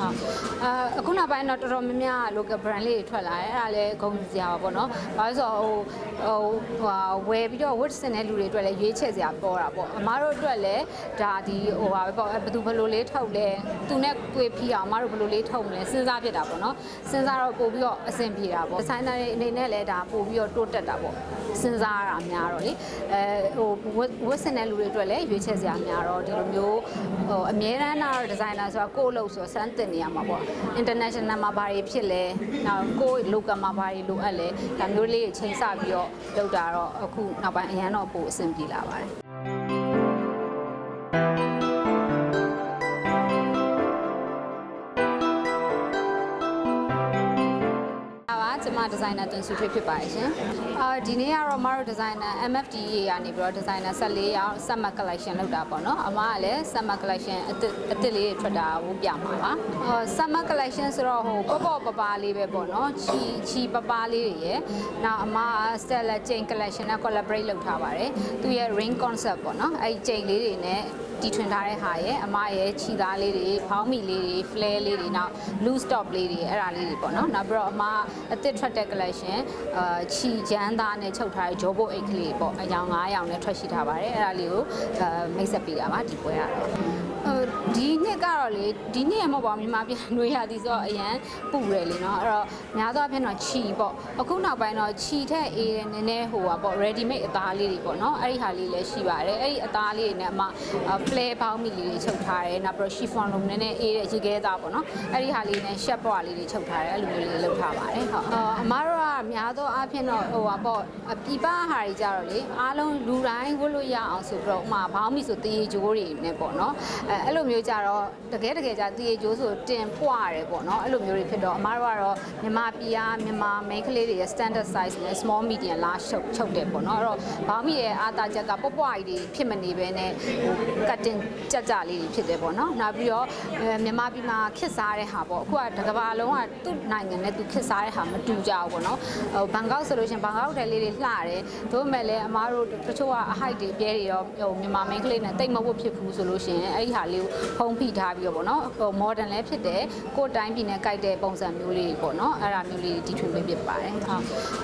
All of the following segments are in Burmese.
ဟုတ်အာအခုနောက်ပိုင်းတော့တော်တော်များများ local brand လေးတွေထွက်လာတယ်အဲ့ဒါလည်းဂုဏ်ယူစရာပါပေါ့နော်။ဘာလို့ဆိုတော့ဟိုဟိုဟာဝယ်ပြီးတော့ word စင်တဲ့လူတွေအတွက်လည်းရွေးချယ်စရာပေါ်တာပေါ့။အမားတို့အတွက်လည်းဒါဒီဟိုဟာပဲပေါ့ဘယ်သူဘယ်လိုလေးထုတ်လဲသူနဲ့တွေ့ပြီးအောင်အမားတို့ဘယ်လိုလေးထုတ်မလဲစဉ်းစားဖြစ်တာပေါ့နော်။စဉ်းစားတော့ပို့ပြီးတော့အဆင်ပြေတာပေါ့။ designer တွေအနေနဲ့လည်းဒါပို့ပြီးတော့တိုးတက်တာပေါ့။စဉ်းစားရတာများတော့လေအဲဟို word စင်တဲ့လူတွေအတွက်လည်းရွေးချယ်စရာများတော့ဒီလိုမျိုးဟိုအများရန်တော့ designer ဆိုတာကိုယ့်အလုပ်ဆိုတော့စမ်းသစ်နေရမှာပေါ့ international မှာဘာတွေဖြစ်လဲနောက်ကိုယ့် local မှာဘာတွေလိုအပ်လဲဒါမျိုးလေးချိန်ဆပြီးတော့လုပ်တာတော့အခုနောက်ပိုင်းအရန်တော့ပိုအဆင်ပြေလာပါတယ် ကျွန်မဒီဇိုင်နာတင်စုထွေးဖြစ်ပါတယ်ရှင်။အာဒီနေ့ကတော့မတို့ဒီဇိုင်နာ MFDA ကနေပြီးတော့ဒီဇိုင်နာ14ရောင်း summer collection လုပ်တာပေါ့နော်။အမကလည်း summer collection အစ်စ်အစ်စ်လေးတွေထွက်တာကိုပြမှာပါ။ဟော summer collection ဆိုတော့ဟိုပေါ့ပေါ့ပပလေးပဲပေါ့နော်။ချီချီပပလေးတွေရယ်။နောက်အမက Stella Chain collection နဲ့ collaborate လုပ်ထားပါတယ်။သူရဲ့ ring concept ပေါ့နော်။အဲဒီ chain လေးတွေနဲ့တီထွင်ထားတဲ့ဟာရဲ့အမရဲ့ခြီသားလေးတွေဖောင်းမီလေးတွေ flare လေးတွေနောက် loose top လေးတွေအဲ့ဒါလေးတွေပေါ့နော်နောက်ပြီးတော့အမအသစ်ထွက်တဲ့ collection အာခြီချမ်းသားနဲ့ချုပ်ထားတဲ့ jobo အိတ်ကလေးပေါ့အယောင်9ရောင်နဲ့ထွက်ရှိထားပါတယ်အဲ့ဒါလေးကိုအာမိတ်ဆက်ပေးတာပါဒီပွဲကတော့ဟိုဒီနှစ်ကတော့လေဒီနှစ်ရမဟုတ်ပါဘူးမြန်မာပြည်နှွေးရသည်ဆိုတော့အရန်ပူတယ်လေနော်အဲ့တော့များသောအားဖြင့်တော့ခြီပေါ့အခုနောက်ပိုင်းတော့ခြီထက်အေးတယ်နည်းနည်းဟိုပါပေါ့ ready made အသားလေးတွေပေါ့နော်အဲ့ဒီဟာလေးလည်းရှိပါတယ်အဲ့ဒီအသားလေးတွေနဲ့အမ flare ပေါင်းမီလေးတွေချုပ်ထားတယ်နောက်ပြီးတော့ chiffon လုံးနည်းနည်းအေးတဲ့ရေခဲသားပေါ့နော်အဲ့ဒီဟာလေးနဲ့ shed ပွားလေးတွေချုပ်ထားတယ်အဲ့လိုမျိုးလေးလုပ်ထားပါတယ်ဟုတ်အာအမားတို့ကများသောအားဖြင့်တော့ဟိုပါပေါ့ပြပဟာတွေကြတော့လေအားလုံးလူတိုင်းဝတ်လို့ရအောင်ဆိုပြီးတော့ဥမာဘောင်းမီဆိုတရေကြိုးတွေနဲ့ပေါ့နော်အဲအဲ့လိုမျိုးကြတော့တကယ်တကယ်ကြတရေကြိုးဆိုတင်ပွားတယ်ပေါ့နော်အဲ့လိုမျိုးတွေဖြစ်တော့အမားတို့ကတော့မြန်မာပြည်ကမြန်မာ main ကလေးတွေရဲ့ standard size နဲ့ small medium large ချုပ်ချုပ်တယ်ပေါ့နော်အဲ့တော့ဘောင်းမီရဲ့အားတာချက်ကပွားပွားကြီးတွေဖြစ်မနေဘဲနဲ့ဟို cutting ကြက်ကြလေးတွေဖြစ်တယ်ပေါ့နော်နောက်ပြီးတော့အဲမြန်မာပြည်မှာခစ်စားတဲ့ဟာပေါ့အခုကတကဘာလုံးကသူ့နိုင်ငံနဲ့သူခစ်စားတဲ့ဟာမတူကြဘူးပေါ့နော်ဟိုဘန်ကောက်ဆိုလို့ရှရင်ဘန်ကောက်တဲလေးတွေလှတယ်ဒါပေမဲ့လည်းအမားတို့တချို့ကအဟိုက်တွေပြဲတွေရောဟိုမြန်မာမင်းကလေးနဲ့တိတ်မဝတ်ဖြစ်ဘူးဆိုလို့ရှရင်အဲ့ဒီဟာလေးကိုဖုံးဖိထားပြီးတော့ပေါ့နော်ဟို modern လည်းဖြစ်တယ်ကိုယ်တိုင်းပြည်နဲ့ကြိုက်တဲ့ပုံစံမျိုးလေးပေါ့နော်အဲ့ဒါမျိုးလေးတီထွင်ပေးဖြစ်ပါတယ်ဟုတ်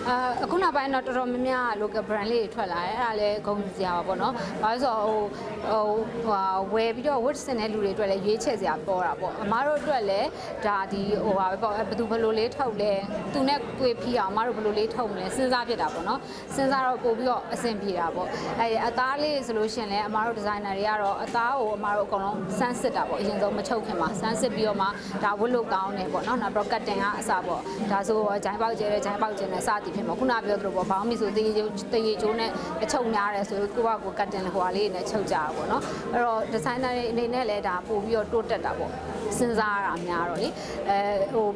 အာအခုနောက်ပိုင်းတော့တော်တော်များများ local brand လေးတွေထွက်လာတယ်အဲ့ဒါလည်းဂုဏ်ယူစရာပါပေါ့နော်ဘာလို့ဆိုတော့ဟိုဟိုဟာဝယ်ပြီးတော့ word စင်တဲ့လူတွေအတွက်လည်းရွေးချယ်စရာပေါ်တာပေါ့အမားတို့အတွက်လည်းဒါဒီဟိုဟာပဲပေါ့ဘယ်သူဘယ်လိုလေးထုတ်လဲသူနဲ့တွေ့ပြီးအောင်အမားတို့ဘယ်လိုလေးထုတ်မလဲစဉ်းစားဖြစ်တာပေါ့နော်စဉ်းစားတော့ပို့ပြီးတော့အဆင်ပြေတာပေါ့အဲအသားလေးဆိုလို့ရှရင်လည်းအမားတို့ဒီဇိုင်နာတွေကတော့အသားကိုအမားတို့အကုန်လုံးစမ်းစစ်တာပေါ့အရင်ဆုံးမချုပ်ခင်မှာစမ်းစစ်ပြီးတော့မှဒါဝတ်လို့ကောင်းတယ်ပေါ့နော်နောက်ပြီးတော့ကတ်တင်ကအစပေါ့ဒါဆိုဂျိုင်းပေါက်ကျဲတဲ့ဂျိုင်းပေါက်ကျဲနဲ့စသည်ဖြစ်မှာခုနပြောသလိုပေါ့ဘောင်းမီဆိုတရေကျိုးတရေကျိုးနဲ့အချုပ်များတယ်ဆိုကိုကကိုကတ်တင်ဟိုဟာလေးနဲ့ချုပ်ကြတာပေါ့နော်အဲ့တော့ဒီဇိုင်နာတွေအနေနဲ့လည်းဒါပို့ပြီးတော့တိုးတက်တာပေါ့စဉ်းစားရတာများတော့လေအဲဟို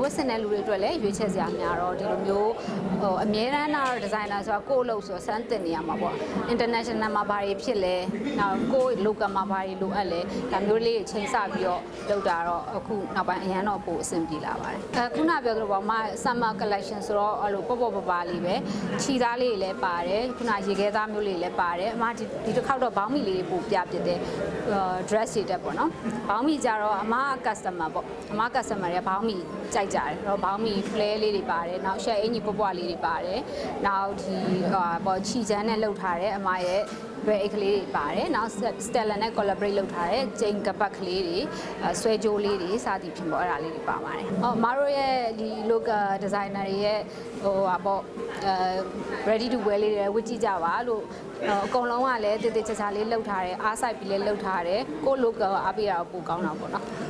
ဝတ်စင်တဲ့လူတွေအတွက်လည်းရွေးချယ်စရာများတော့ဒီလိုမျိုးဟိုအများရန်တော့ဒီဇိုင်နာဆိုတာကိုယ့်အလုပ်ဆိုတော့စမ်းသစ်နေရမှာပေါ့ international မှာဘာတွေဖြစ်လဲနောက်ကိုယ့် local မှာဘာတွေလိုအပ်လဲဒါမျိုးလေးချိန်ဆပြီးတော့လုပ်တာတော့အခုနောက်ပိုင်းအရန်တော့ပိုအဆင်ပြေလာပါတယ်အခုနပြောသလိုပေါ့မ summer collection ဆိုတော့အဲ့လိုပေါ့ပေါ့ပပလေးပဲခြီသားလေးတွေလည်းပါတယ်ခုနရေခဲသားမျိုးလေးတွေလည်းပါတယ်အမဒီဒီတစ်ခေါက်တော့ဘောင်းမီလေးတွေပိုပြပြတဲ့ dress တွေတက်ပေါ့နော်ဘောင်းမီကြတော့အမက customer ပေါ့အမ customer တွေကဘောင်းမီကြိုက်ကြတယ်အဲ့တော့ဘောင်းမီ flare လေးတွေပါတယ်နောက် share အင်ကြီးပွားပွားလေးတွေပါတယ်နောက်ဒီဟာပေါ့ခြီချမ်းနဲ့လှုပ်ထားတဲ့အမရဲ့ဘယ်အိတ်ကလေးတွေပါတယ်နောက် Stella နဲ့ collaborate လုပ်ထားတဲ့ chain ကပတ်ကလေးတွေဆွဲကြိုးလေးတွေစသည်ဖြင့်ပေါ့အဲ့ဒါလေးတွေပါပါတယ်။အော်မအားတို့ရဲ့ဒီ local designer တွေရဲ့ဟိုဟာပေါ့အဲ ready to wear လေးတွေဝတ်ကြည့်ကြပါလို့အကုန်လုံးကလည်းတည်တည်ချာချာလေးလှုပ်ထားတယ်အားဆိုင်ပြီးလေးလှုပ်ထားတယ်ကို local အားပေးတာပိုကောင်းတာပေါ့နော်။